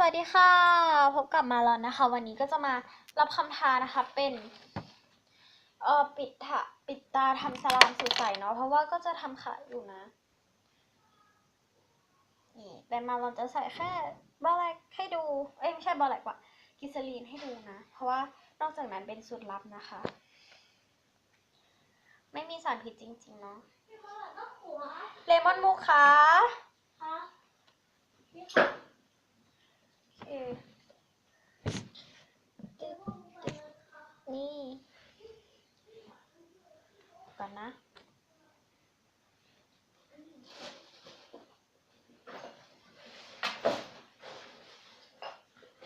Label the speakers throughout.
Speaker 1: สวัสดีค่ะ พบกับมาแล้วนะคะ วันนี้ก็จะมารับคำท้านะคะเป็นเออปิดถะปิดตาทำสลามสูตรใสเนาะเพราะว่าก็จะทำขายอยู่นะนี่แต่มาเราจะใส่แค่บอแลกให้ดู เอ้ยไม่ใช่บอแลกว่ะกิซลีนให้ดูนะ เพราะว่านอกจากนั้นเป็นสูตรลับนะคะ ไม่มีสารพิษจริงๆเนาะเลมอนมูคะคจึ๊บจึ๊บ นี่ก่อนนะ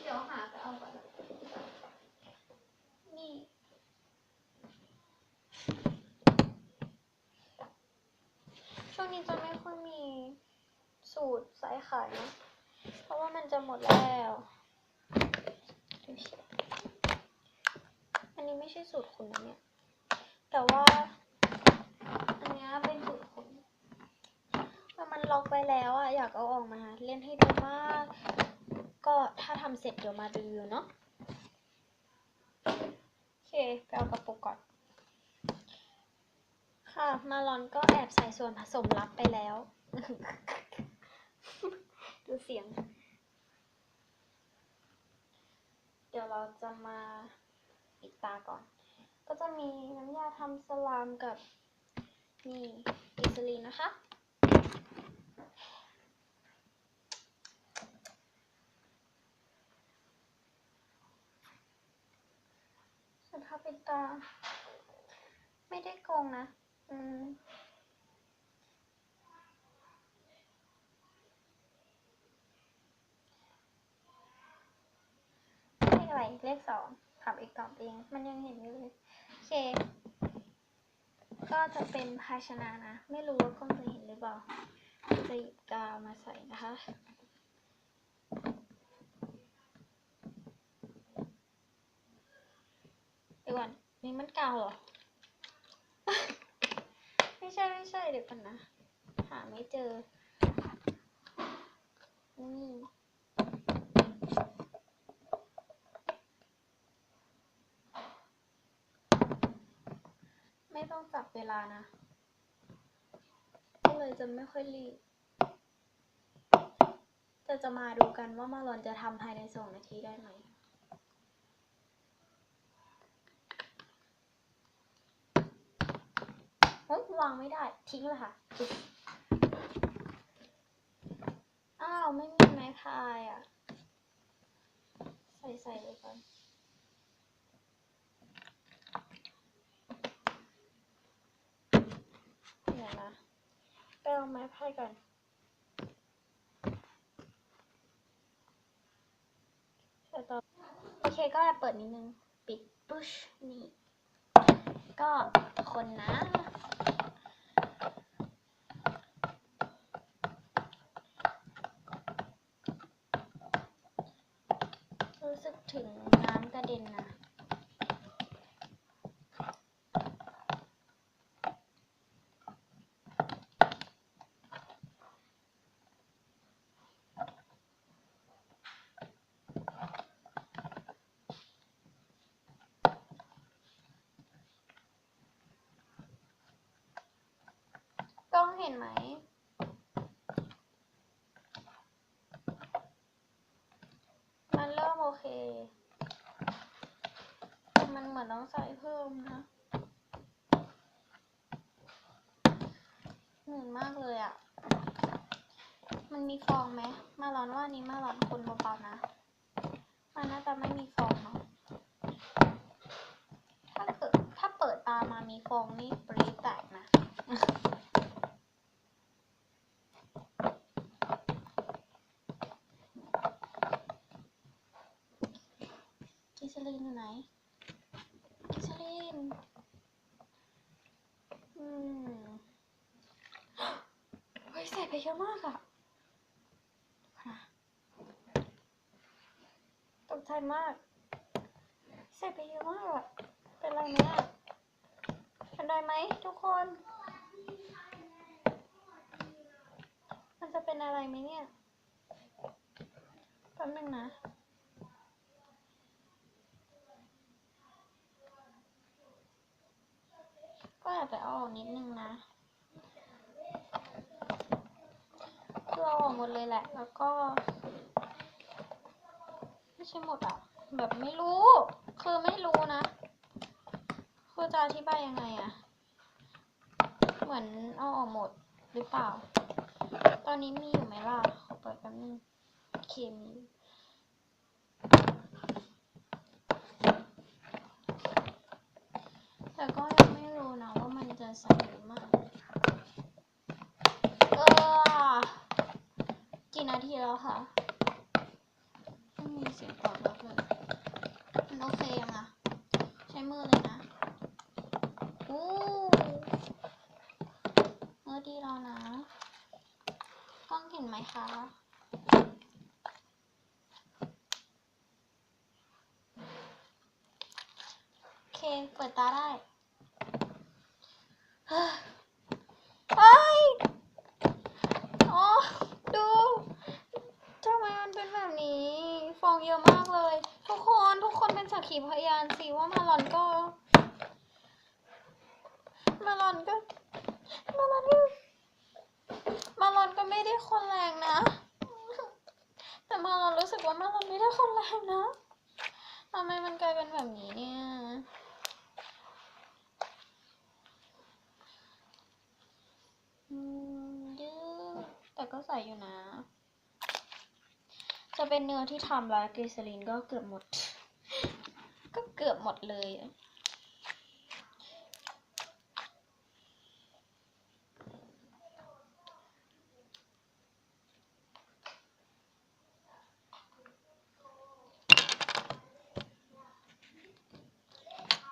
Speaker 1: เดี๋ยวหาไปอ่อนนะนี่ช่วงนี้จะไม่ค่อยมีสูตรสายขายนะ เพราะว่ามันจะหมดแล้ว อันนี้ไม่ใช่สูตรคุณนะเนี่ย แต่ว่า อันเนี้ยเป็นสูตรคุณแต่มันล็อกไว้แล้วอะอยากเอาออกมา เล่นให้ดูมาก ก็ถ้าทำเสร็จเดี๋ยวมารีวิวเนาะ โอเค ไปเอากระปุกก่อน ค่ะ มาลอนก็แอบใส่ส่วนผสมลับไปแล้วูเสียง เดี๋ยวเราจะมาปิดตาก่อน ก็จะมีน้ำยาทำสลามกับนี่กิซาลีนนะคะส่วนทาปิดตา ไม่ได้โกงนะ อืม เลข อะไรเลขสองถามอีกตอบเอง มันยังเห็นอยู่เลย โอเค ก็จะเป็นภาชนะนะ ไม่รู้ว่ากล้องจะเห็นหรือเปล่าจะหยิบกาวมาใส่นะคะเดี๋ยวก่อนนี่มันกาวเหรอ ไม่ใช่ไม่ใช่เดี๋ยวก่อนนะ หาไม่เจอ นี่ ไม่ต้องจับเวลานะ ก็เลยจะไม่ค่อยรีบแต่จะมาดูกันว่ามาลอนจะทำภายในสองนาทีได้ไหมเฮ้ยวางไม่ได้ ทิ้งเลยค่ะ อ้าว ไม่มีไม้พายอะ ใส่ใส่เลยก่อน เดี๋ยวนะ ไปเอาไม้พายก่อนต่อโอเคก็เปิดนิดนึง ปิดปุ๊ชนี่ ก็คนนะ รู้สึกถึงน้ำกระเด็นนะ กล้อง เห็นไหม มันเริ่มโอเค มันเหมือนต้องใส่เพิ่มนะเหนื่อยมากเลยอะ่ะ มันมีฟองไหม มาร้อนว่านี้มาร้อนคนเบาๆนะ มันน่าจะไม่มีฟองเนาะ ถ้าเกิดถ้าเปิดตามามีฟองนี่ปรี๊ดแตกนะ กิซาลีนอยู่ไหน กิซาลีน อืม เยอะมากอะตกใจมาก ใส่ไปเยอะมากอะเป็นไรไหมอะเป็นไรไหมทุกคน มันจะเป็นอะไรไหมเนี่ยไปป๊บนึงนะก็อาจจะเอาออกนิดนึงนะคื ออกหมดเลยแหละ แล้วก็ ไม่ใช่หมดอะ แบบไม่รู้ คือไม่รู้นะคือจะอธิบายยังไงอะเหมือนเอาออกหมดหรือเปล่า ตอนนี้มีอยู่ไหมล่ะ ขอเปิดแป๊บนึงโอเคมีอยู่แต่ก็ยังไม่รู้นะว่ามันจะใส่หรือไม่เออกี่นาทีแล้ว คะไม่มีเสียงตอบรับเลยมันโอเคยังอะใช้มือเลยนะอู้เมื่อดีแล้วนะกล้องเห็นไหมคะเคเปิดตาได้ เฮ้ยเฮ้ยอ๋อ ดูทำไมมันเป็นแบบนี้ ฟอง เยอะมากเลย ทุกคนทุกคนเป็นสักขีพยานสิว่ามาลอนก็ มาลอนก็ มาลอนก็มาลอนก็ไม่ได้คนแรงนะ แต่มาลอนรู้สึกว่ามาลอนไม่ได้คนแรงนะทำไมมันกลายเป็นแบบนี้เนี่ยอืมยืดแต่ก็ใส่อยู่นะ จะเป็นเนื้อที่ทำแล้วกรีซลินก็เกือบหมด ก็เกือบหมดเลย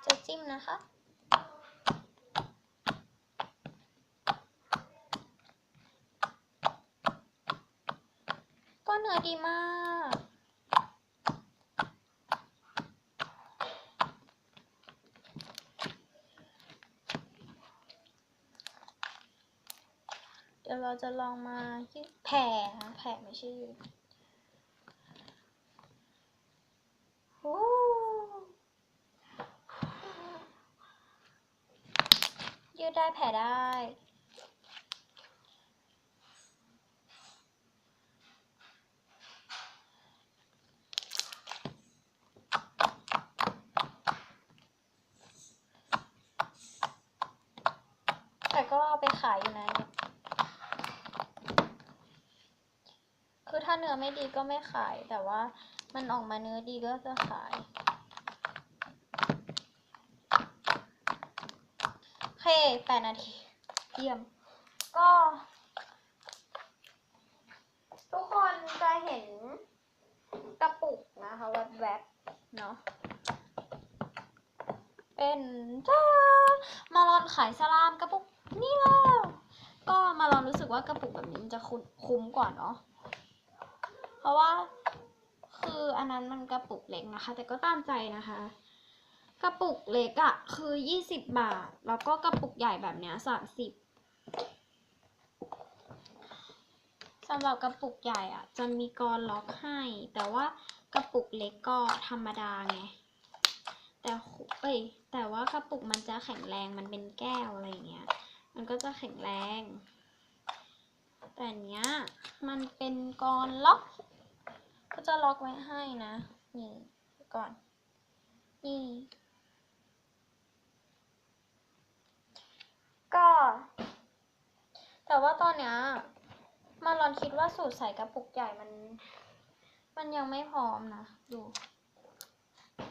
Speaker 1: จะจิ้มนะคะ เนื้อดีมาก เดี๋ยวเราจะลองมายืดแผ่นะแผ่ไม่ใช่ยืดโอ้ยืดได้แผ่ได้ แต่ก็เอา ไปขายอยู่นะเนี่ยคือถ้าเนื้อไม่ดีก็ไม่ขาย แต่ว่ามันออกมาเนื้อดีก็จะขาย โอเคแปดนาทีเยี่ยม ก็ ทุกคนจะเห็นกระปุกนะคะแวบๆเนาะเป็นจ้ามาลอนขายสลามกระปุก นี่แล้วก็มาลอนรู้สึกว่ากระปุกแบบนี้มันจะคุ้มกว่าเนาะ เพราะว่าคืออันนั้นมันกระปุกเล็กนะคะ แต่ก็ตามใจนะคะ กระปุกเล็กอะ่ะคือยี่สิบบาท แล้วก็กระปุกใหญ่แบบเนี้ยสามสิบสำหรับกระปุกใหญ่อะ่ะ จะมีกรล็อกให้ แต่ว่ากระปุกเล็กก็ธรรมดาไง แต่เอ้ยแต่ว่ากระปุกมันจะแข็งแรงมันเป็นแก้วอะไรอย่างเงี้ย มันก็จะแข็งแรง แต่เนี้ยมันเป็นกรอนล็อก ก็จะล็อกไว้ให้นะ นี่ก่อน นี่ก็ แต่ว่าตอนเนี้ยมาลอนคิดว่าสูตรใส่กระปุกใหญ่มัน มันยังไม่พร้อมนะ ดู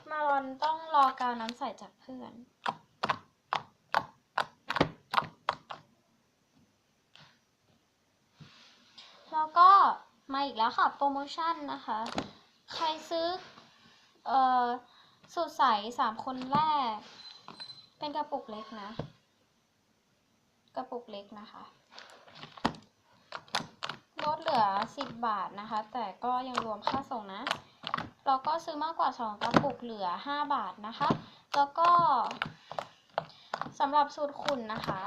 Speaker 1: มาลอนต้องรอกาวน้ำใสจากเพื่อน แล้วก็มาอีกแล้วค่ะ โปรโมชั่นนะคะ ใครซื้อเอ่อสูตรใสสามคนแรก เป็นกระปุกเล็กนะ กระปุกเล็กนะคะลดเหลือ 10 บาทนะคะ แต่ก็ยังรวมค่าส่งนะแล้วก็ซื้อมากกว่า 2 กระปุกเหลือ 5 บาทนะคะ แล้วก็สำหรับสูตรขุนนะคะ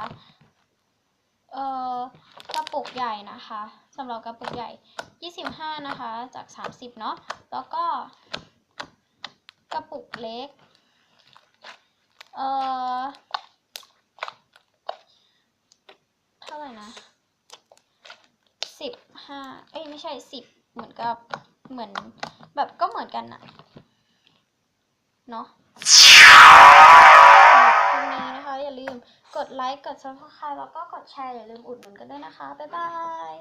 Speaker 1: เอ่อกระปุกใหญ่นะคะ สำหรับกระปุกใหญ่ 25 นะคะ จาก 30 เนาะ แล้วก็ กระปุกเล็ก เอ่อ เท่าไหร่นะ 15 เอ้ยไม่ใช่ 10 เหมือนกับ เหมือนแบบก็เหมือนกันอะเนาะคลิปนี้นะคะ อย่าลืมกดไลค์ กด subscribe แล้วก็กดแชร์ อย่าลืมอุดหนุนกันด้วยนะคะ บ๊ายบาย